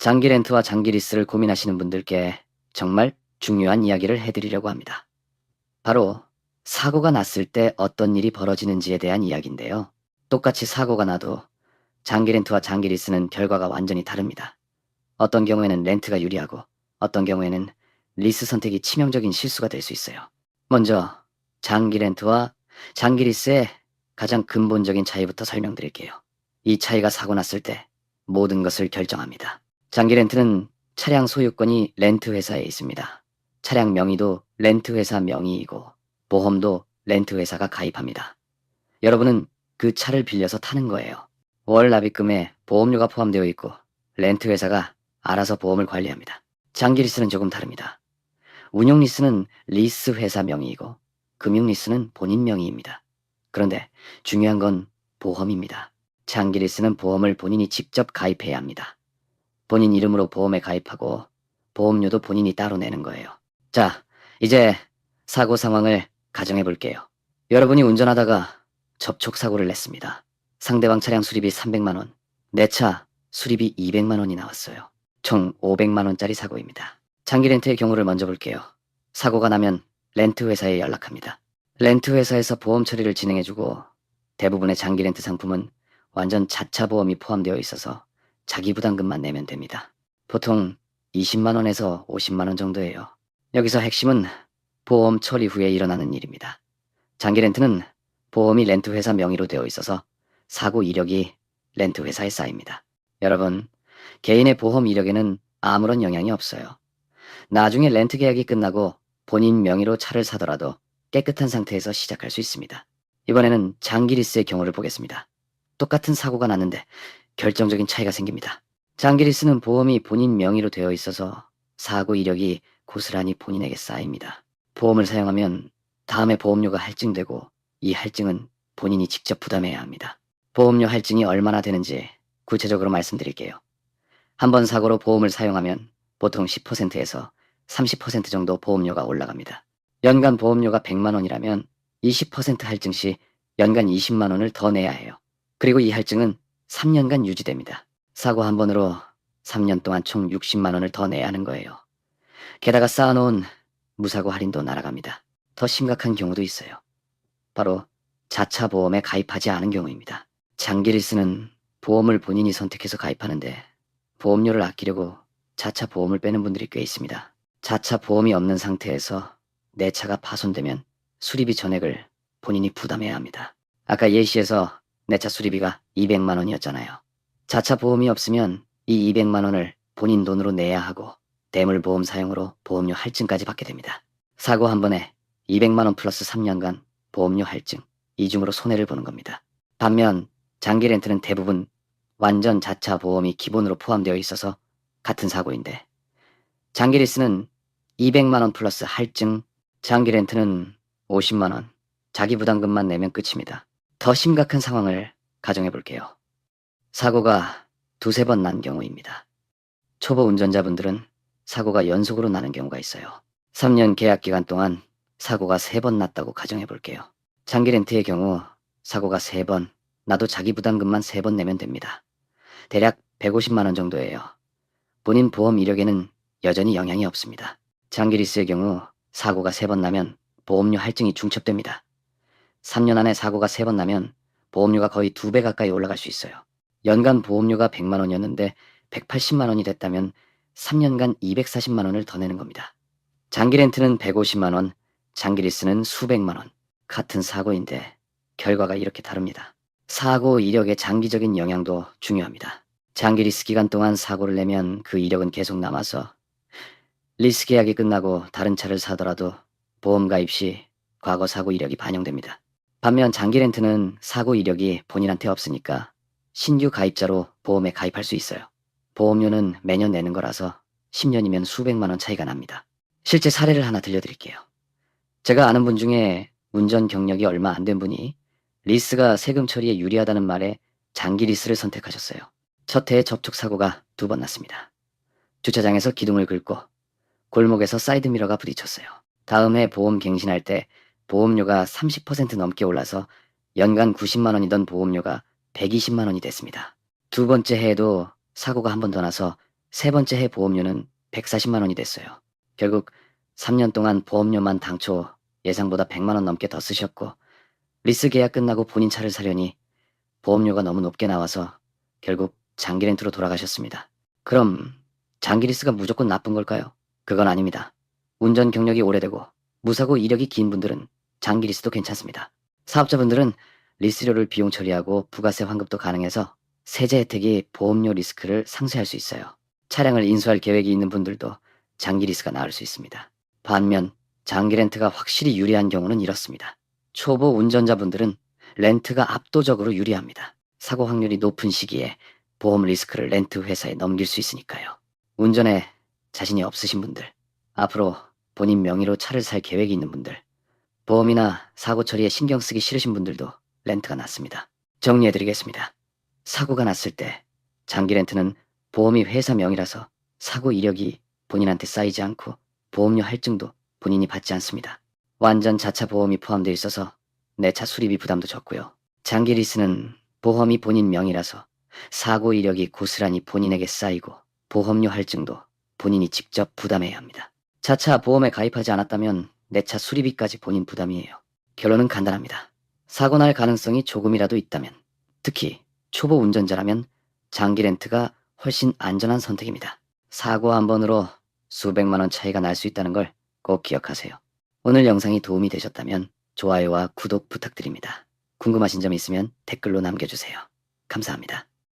장기 렌트와 장기 리스를 고민하시는 분들께 정말 중요한 이야기를 해드리려고 합니다. 바로 사고가 났을 때 어떤 일이 벌어지는지에 대한 이야기인데요. 똑같이 사고가 나도 장기 렌트와 장기 리스는 결과가 완전히 다릅니다. 어떤 경우에는 렌트가 유리하고 어떤 경우에는 리스 선택이 치명적인 실수가 될 수 있어요. 먼저 장기 렌트와 장기 리스의 가장 근본적인 차이부터 설명드릴게요. 이 차이가 사고 났을 때 모든 것을 결정합니다. 장기 렌트는 차량 소유권이 렌트 회사에 있습니다. 차량 명의도 렌트 회사 명의이고 보험도 렌트 회사가 가입합니다. 여러분은 그 차를 빌려서 타는 거예요. 월 납입금에 보험료가 포함되어 있고 렌트 회사가 알아서 보험을 관리합니다. 장기 리스는 조금 다릅니다. 운용 리스는 리스 회사 명의이고 금융 리스는 본인 명의입니다. 그런데 중요한 건 보험입니다. 장기 리스는 보험을 본인이 직접 가입해야 합니다. 본인 이름으로 보험에 가입하고 보험료도 본인이 따로 내는 거예요. 자, 이제 사고 상황을 가정해 볼게요. 여러분이 운전하다가 접촉 사고를 냈습니다. 상대방 차량 수리비 300만 원, 내 차 수리비 200만 원이 나왔어요. 총 500만 원짜리 사고입니다. 장기 렌트의 경우를 먼저 볼게요. 사고가 나면 렌트 회사에 연락합니다. 렌트 회사에서 보험 처리를 진행해주고 대부분의 장기 렌트 상품은 완전 자차 보험이 포함되어 있어서 자기 부담금만 내면 됩니다. 보통 20만 원에서 50만 원 정도예요. 여기서 핵심은 보험 처리 후에 일어나는 일입니다. 장기 렌트는 보험이 렌트 회사 명의로 되어 있어서 사고 이력이 렌트 회사에 쌓입니다. 여러분, 개인의 보험 이력에는 아무런 영향이 없어요. 나중에 렌트 계약이 끝나고 본인 명의로 차를 사더라도 깨끗한 상태에서 시작할 수 있습니다. 이번에는 장기 리스의 경우를 보겠습니다. 똑같은 사고가 났는데 결정적인 차이가 생깁니다. 장기 리스는 보험이 본인 명의로 되어 있어서 사고 이력이 고스란히 본인에게 쌓입니다. 보험을 사용하면 다음에 보험료가 할증되고 이 할증은 본인이 직접 부담해야 합니다. 보험료 할증이 얼마나 되는지 구체적으로 말씀드릴게요. 한 번 사고로 보험을 사용하면 보통 10%에서 30% 정도 보험료가 올라갑니다. 연간 보험료가 100만 원이라면 20% 할증 시 연간 20만 원을 더 내야 해요. 그리고 이 할증은 3년간 유지됩니다. 사고 한 번으로 3년 동안 총 60만 원을 더 내야 하는 거예요. 게다가 쌓아놓은 무사고 할인도 날아갑니다. 더 심각한 경우도 있어요. 바로 자차 보험에 가입하지 않은 경우입니다. 장기 리스는 보험을 본인이 선택해서 가입하는데 보험료를 아끼려고 자차 보험을 빼는 분들이 꽤 있습니다. 자차 보험이 없는 상태에서 내 차가 파손되면 수리비 전액을 본인이 부담해야 합니다. 아까 예시에서 내 차 수리비가 200만 원이었잖아요. 자차 보험이 없으면 이 200만 원을 본인 돈으로 내야 하고 대물 보험 사용으로 보험료 할증까지 받게 됩니다. 사고 한 번에 200만 원 플러스 3년간 보험료 할증, 이중으로 손해를 보는 겁니다. 반면 장기 렌트는 대부분 완전 자차 보험이 기본으로 포함되어 있어서 같은 사고인데 장기 리스는 200만 원 플러스 할증, 장기 렌트는 50만 원, 자기 부담금만 내면 끝입니다. 더 심각한 상황을 가정해 볼게요. 사고가 두세 번 난 경우입니다. 초보 운전자분들은 사고가 연속으로 나는 경우가 있어요. 3년 계약 기간 동안 사고가 세 번 났다고 가정해 볼게요. 장기 렌트의 경우 사고가 세 번, 나도 자기 부담금만 세 번 내면 됩니다. 대략 150만 원 정도예요. 본인 보험 이력에는 여전히 영향이 없습니다. 장기 리스의 경우 사고가 세 번 나면 보험료 할증이 중첩됩니다. 3년 안에 사고가 세번 나면 보험료가 거의 두배 가까이 올라갈 수 있어요. 연간 보험료가 100만 원이었는데 180만 원이 됐다면 3년간 240만 원을 더 내는 겁니다. 장기 렌트는 150만 원, 장기 리스는 수백만 원. 같은 사고인데 결과가 이렇게 다릅니다. 사고 이력의 장기적인 영향도 중요합니다. 장기 리스 기간 동안 사고를 내면 그 이력은 계속 남아서 리스 계약이 끝나고 다른 차를 사더라도 보험 가입 시 과거 사고 이력이 반영됩니다. 반면 장기 렌트는 사고 이력이 본인한테 없으니까 신규 가입자로 보험에 가입할 수 있어요. 보험료는 매년 내는 거라서 10년이면 수백만 원 차이가 납니다. 실제 사례를 하나 들려드릴게요. 제가 아는 분 중에 운전 경력이 얼마 안 된 분이 리스가 세금 처리에 유리하다는 말에 장기 리스를 선택하셨어요. 첫 해에 접촉 사고가 두 번 났습니다. 주차장에서 기둥을 긁고 골목에서 사이드미러가 부딪혔어요. 다음 해 보험 갱신할 때 보험료가 30% 넘게 올라서 연간 90만 원이던 보험료가 120만 원이 됐습니다. 두 번째 해에도 사고가 한 번 더 나서 세 번째 해 보험료는 140만 원이 됐어요. 결국 3년 동안 보험료만 당초 예상보다 100만 원 넘게 더 쓰셨고 리스 계약 끝나고 본인 차를 사려니 보험료가 너무 높게 나와서 결국 장기 렌트로 돌아가셨습니다. 그럼 장기 리스가 무조건 나쁜 걸까요? 그건 아닙니다. 운전 경력이 오래되고 무사고 이력이 긴 분들은 장기 리스도 괜찮습니다. 사업자분들은 리스료를 비용 처리하고 부가세 환급도 가능해서 세제 혜택이 보험료 리스크를 상쇄할 수 있어요. 차량을 인수할 계획이 있는 분들도 장기 리스가 나을 수 있습니다. 반면 장기 렌트가 확실히 유리한 경우는 이렇습니다. 초보 운전자분들은 렌트가 압도적으로 유리합니다. 사고 확률이 높은 시기에 보험 리스크를 렌트 회사에 넘길 수 있으니까요. 운전에 자신이 없으신 분들, 앞으로 본인 명의로 차를 살 계획이 있는 분들, 보험이나 사고 처리에 신경 쓰기 싫으신 분들도 렌트가 낫습니다. 정리해드리겠습니다. 사고가 났을 때 장기 렌트는 보험이 회사 명의라서 사고 이력이 본인한테 쌓이지 않고 보험료 할증도 본인이 받지 않습니다. 완전 자차 보험이 포함되어 있어서 내 차 수리비 부담도 적고요. 장기 리스는 보험이 본인 명의라서 사고 이력이 고스란히 본인에게 쌓이고 보험료 할증도 본인이 직접 부담해야 합니다. 자차 보험에 가입하지 않았다면 내 차 수리비까지 본인 부담이에요. 결론은 간단합니다. 사고 날 가능성이 조금이라도 있다면, 특히 초보 운전자라면 장기 렌트가 훨씬 안전한 선택입니다. 사고 한 번으로 수백만 원 차이가 날 수 있다는 걸 꼭 기억하세요. 오늘 영상이 도움이 되셨다면 좋아요와 구독 부탁드립니다. 궁금하신 점 있으면 댓글로 남겨주세요. 감사합니다.